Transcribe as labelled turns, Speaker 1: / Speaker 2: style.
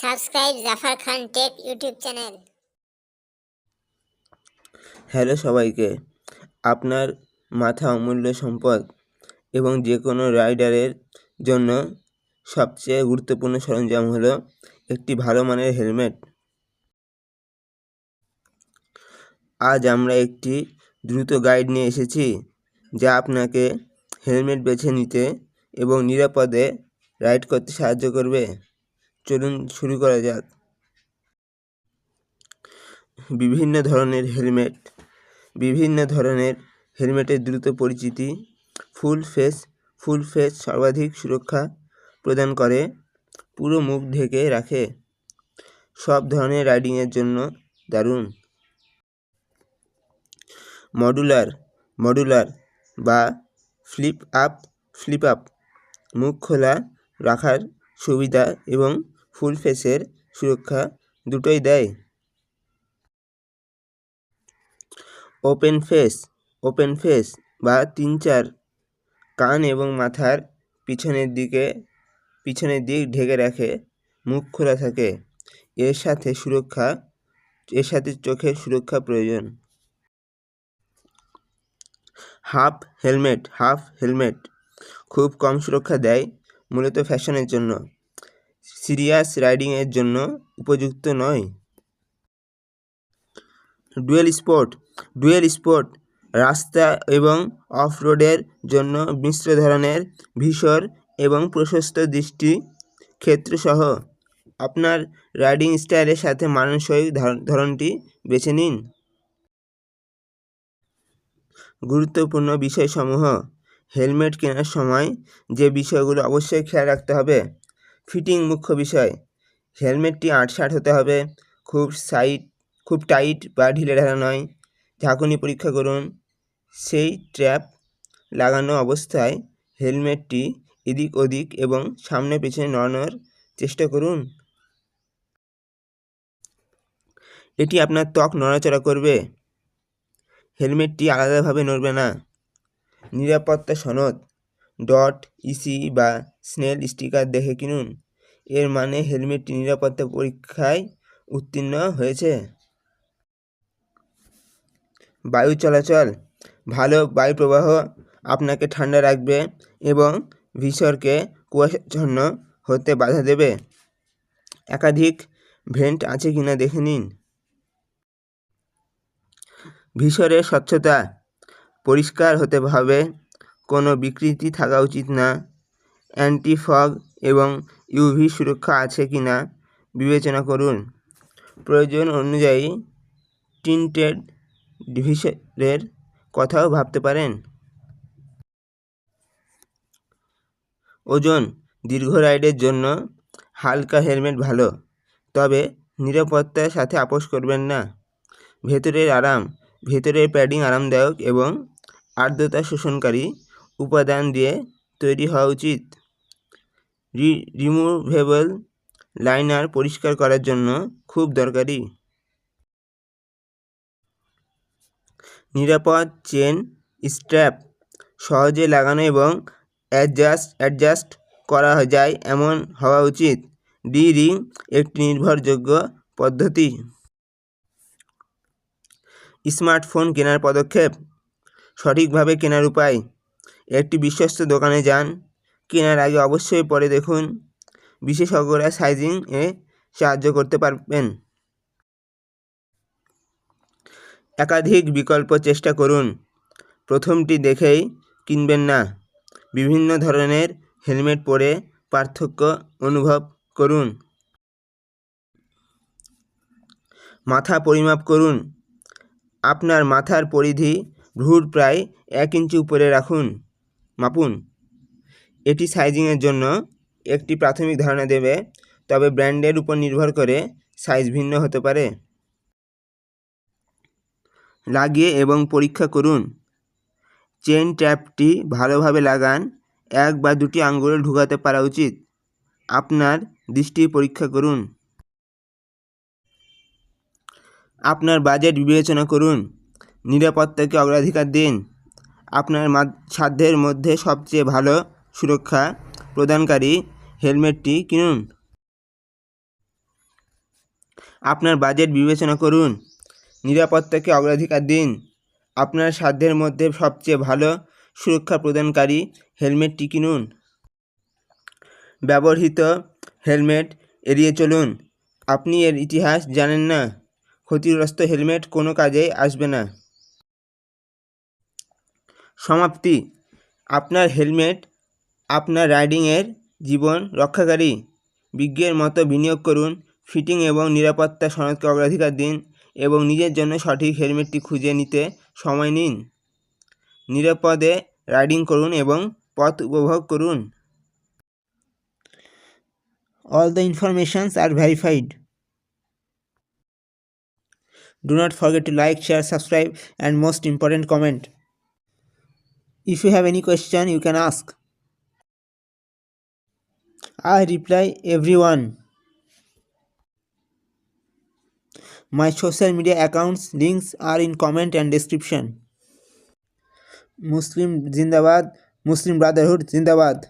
Speaker 1: Subscribe Jafar Khan tech YouTube channel.
Speaker 2: Hello সবাইকে, আপনার মাথা অমূল্য সম্পদ এবং যে কোনো রাইডারের জন্য সবচেয়ে গুরুত্বপূর্ণ সরঞ্জাম হলো একটি ভালো মানের হেলমেট। আজ আমরা একটি দ্রুত গাইড নিয়ে এসেছি যা আপনাকে হেলমেট বেছে নিতে এবং নিরাপদে রাইড করতে সাহায্য করবে। চলুন শুরু করা যাক। বিভিন্ন ধরনের হেলমেট, বিভিন্ন ধরনের হেলমেটের দ্রুত পরিচিতি, ফুল ফেস ফুল ফেস সর্বাধিক সুরক্ষা প্রদান করে, পুরো মুখ ঢেকে রাখে। সব ধরনের রাইডিংয়ের জন্য দারুণ। মডুলার মডুলার বা ফ্লিপ আপ ফ্লিপ আপ, মুখ খোলা রাখার সুবিধা এবং ফুল ফেসের সুরক্ষা দুটোই দেয়। ওপেন ফেস ওপেন ফেস বা তিন চার কান এবং মাথার পিছনের দিকে, পিছনের দিক ঢেকে রাখে, মুখ খোলা থাকে। এর সাথে সুরক্ষা, এর সাথে চোখের সুরক্ষা প্রয়োজন। হাফ হেলমেট হাফ হেলমেট খুব কম সুরক্ষা দেয় মূলত ফ্যাশনের জন্য। সিরিয়াস রাইডিংয়ের জন্য উপযুক্ত নয়। ডুয়েল স্পোর্ট ডুয়েল স্পোর্ট রাস্তা এবং অফ রোডের জন্য মিশ্র ধরনের ভিসর এবং প্রশস্ত দৃষ্টি ক্ষেত্রসহ। আপনার রাইডিং স্টাইলের সাথে মানানসই ধর- ধরনটি বেছে নিন। গুরুত্বপূর্ণ বিষয়সমূহ, হেলমেট কেনার সময় যে বিষয়গুলো অবশ্যই খেয়াল রাখতে হবে। ফিটিং মুখ্য বিষয়। হেলমেটটি আটসাট হতে হবে। খুব সাইট, খুব টাইট বা ঢিলে ঢালা নয়। ঝাঁকুনি পরীক্ষা করুন। সেই ট্র্যাপ লাগানো অবস্থায় হেলমেটটি এদিক ওদিক এবং সামনে পেছনে নড়ানোর চেষ্টা করুন। এটি আপনার ত্বক নড়াচড়া করবে। হেলমেটটি আলাদাভাবে নড়বে না। নিরাপত্তা সনদ। Dot, E C Snell sticker দেখে কিনুন। এর মানে হেলমেটটি নিরাপত্তা পরীক্ষায় উত্তীর্ণ হয়েছে। বায়ু চলাচল, ভালো বায়ু প্রবাহ আপনাকে ঠান্ডা রাখবে এবং ভিসরকে কুয়াশাচ্ছন্ন হতে বাধা দেবে। একাধিক ভেন্ট আছে কিনা দেখে নিন। ভিসরের স্বচ্ছতা পরিষ্কার হতে হবে। কোনো বিকৃতি থাকা উচিত না। অ্যান্টি ফগ এবং ইউভি সুরক্ষা আছে কি না, বিবেচনা করুন। প্রয়োজন অনুযায়ী টিন্টেড ভিসরের কথাও ভাবতে পারেন। ওজন দীর্ঘ রাইডের জন্য হালকা হেলমেট ভালো, তবে নিরাপত্তার সাথে আপোষ করবেন না। ভেতরের আরাম, ভেতরের প্যাডিং আরামদায়ক এবং আর্দ্রতা শোষণকারী উপাদান দিয়ে তৈরি হওয়া উচিত। রি রিমুভেবল লাইনার পরিষ্কার করার জন্য খুব দরকারি। নিরাপদ চেন স্ট্র্যাপ সহজে লাগানো এবং অ্যাডজাস্ট অ্যাডজাস্ট করা যায় এমন হওয়া উচিত। ডি রিং একটি নির্ভরযোগ্য পদ্ধতি। স্মার্টফোন কেনার পদক্ষেপ সঠিকভাবে কেনার উপায়। একটি বিশ্বস্ত দোকানে যান। কেনার আগে অবশ্যই পরে দেখুন বিশেষজ্ঞরা সাইজিং এ সাহায্য করতে পারবেন। একাধিক বিকল্প চেষ্টা করুন। প্রথমটি দেখেই কিনবেন না। বিভিন্ন ধরনের হেলমেট পরে পার্থক্য অনুভব করুন। মাথা পরিমাপ করুন। আপনার মাথার পরিধি ভ্রুর প্রায় এক ইঞ্চি উপরে রাখুন। মাপুন। এটি সাইজিংয়ের জন্য একটি প্রাথমিক ধারণা দেবে, তবে ব্র্যান্ডের উপর নির্ভর করে সাইজ ভিন্ন হতে পারে। লাগিয়ে এবং পরীক্ষা করুন। চেন ট্যাপটি ভালোভাবে লাগান, এক বা দুটি আঙ্গুলে ঢুকাতে পারা উচিত। আপনার দৃষ্টি পরীক্ষা করুন। আপনার বাজেট বিবেচনা করুন। নিরাপত্তাকে অগ্রাধিকার দিন। আপনার সাধ্যের মধ্যে সবচেয়ে ভালো সুরক্ষা প্রদানকারী হেলমেটটি কিনুন। আপনার বাজেট বিবেচনা করুন। নিরাপত্তাকে অগ্রাধিকার দিন। আপনার সাধ্যের মধ্যে সবচেয়ে ভালো সুরক্ষা প্রদানকারী হেলমেটটি কিনুন। ব্যবহৃত হেলমেট এড়িয়ে চলুন। আপনি এর ইতিহাস জানেন না। ক্ষতিগ্রস্ত হেলমেট কোনো কাজেই আসবে না। সমাপ্তি। আপনার হেলমেট আপনার রাইডিংয়ের জীবন রক্ষাকারী। বিজ্ঞের মতো বিনিয়োগ করুন ফিটিং এবং নিরাপত্তা সনদকে অগ্রাধিকার দিন এবং নিজের জন্য সঠিক হেলমেটটি খুঁজে নিতে সময় নিন। নিরাপদে রাইডিং করুন এবং পথ উপভোগ করুন। All the informations are verified Do not forget to like, share, subscribe, and most important, comment. If you have any question, you can ask. I reply everyone. My social media accounts links are in comment and description. Muslim Zindabad, Muslim Brotherhood Zindabad.